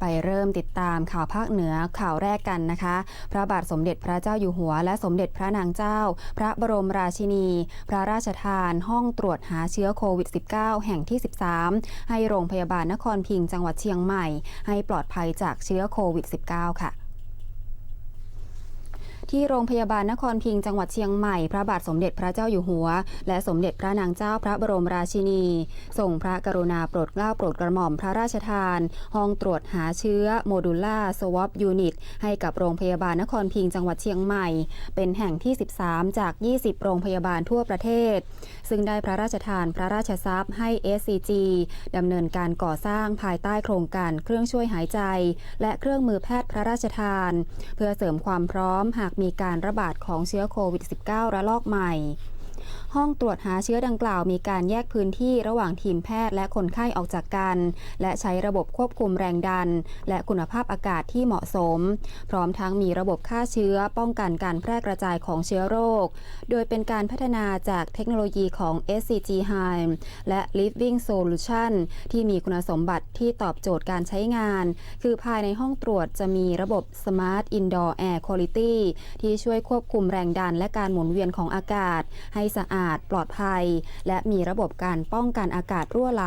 ไปเริ่มติดตามข่าวภาคเหนือข่าวแรกกันนะคะ พระบาทสมเด็จพระเจ้าอยู่หัว และสมเด็จพระนางเจ้า พระบรมราชินี พระราชทาน ห้องตรวจหาเชื้อโควิด -19 แห่งที่ 13 ให้โรงพยาบาลนครพิงจังหวัดเชียงใหม่ ให้ปลอดภัยจากเชื้อโควิด -19 ค่ะ ที่โรงพยาบาลนครพิงจังหวัดเชียงใหม่ พระบาทสมเด็จพระเจ้าอยู่หัว และสมเด็จพระนางเจ้าพระบรมราชินีทรงพระกรุณาโปรดเกล้าโปรดกระหม่อมพระราชทาน ห้องตรวจหาเชื้อโมดูล่าสวอปยูนิตให้กับโรงพยาบาลนครพิงจังหวัดเชียงใหม่ เป็นแห่งที่ 13 จาก 20 โรงพยาบาลทั่วประเทศ ซึ่งได้พระราชทานพระราชทรัพย์ให้ SCG ดำเนินการก่อสร้างภายใต้โครงการเครื่องช่วยหายใจ และเครื่องมือแพทย์พระราชทาน เพื่อเสริมความพร้อมหากมีการระบาดของเชื้อโควิด -19 ระลอกใหม่ ห้องตรวจหาเชื้อดังกล่าวมีการแยกพื้นที่ระหว่างทีมแพทย์และคนไข้ออกจากกัน และใช้ระบบควบคุมแรงดัน และคุณภาพอากาศที่เหมาะสม พร้อมทั้งมีระบบฆ่าเชื้อป้องกันการแพร่กระจายของเชื้อโรค โดยเป็นการพัฒนาจากเทคโนโลยีของ SCG h i m และ Living Solution ที่มีคุณสมบัติที่ตอบโจทย์การใช้งาน คือภายในห้องตรวจจะมีระบบ Smart Indoor Air Quality ที่ช่วยควบคุมแรงดันและการหมุนเวียนของอากาศ ให้สะอาดอาด ปลอดภัย และมีระบบการป้องกันอากาศรั่วไหล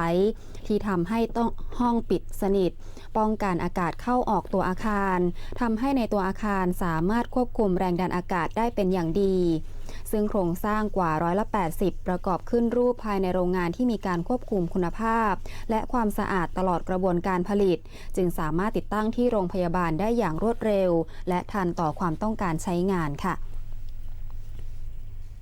ที่ทำให้ต้องห้องปิดสนิท ป้องกันอากาศเข้าออกตัวอาคารทำให้ในตัวอาคารสามารถควบคุมแรงดันอากาศได้เป็นอย่างดี ซึ่งโครงสร้างกว่าร้อยละ80 ประกอบขึ้นรูปภายในโรงงานที่มีการควบคุมคุณภาพ และความสะอาดตลอดกระบวนการผลิต จึงสามารถติดตั้งที่โรงพยาบาลได้อย่างรวดเร็ว และทันต่อความต้องการใช้งานค่ะ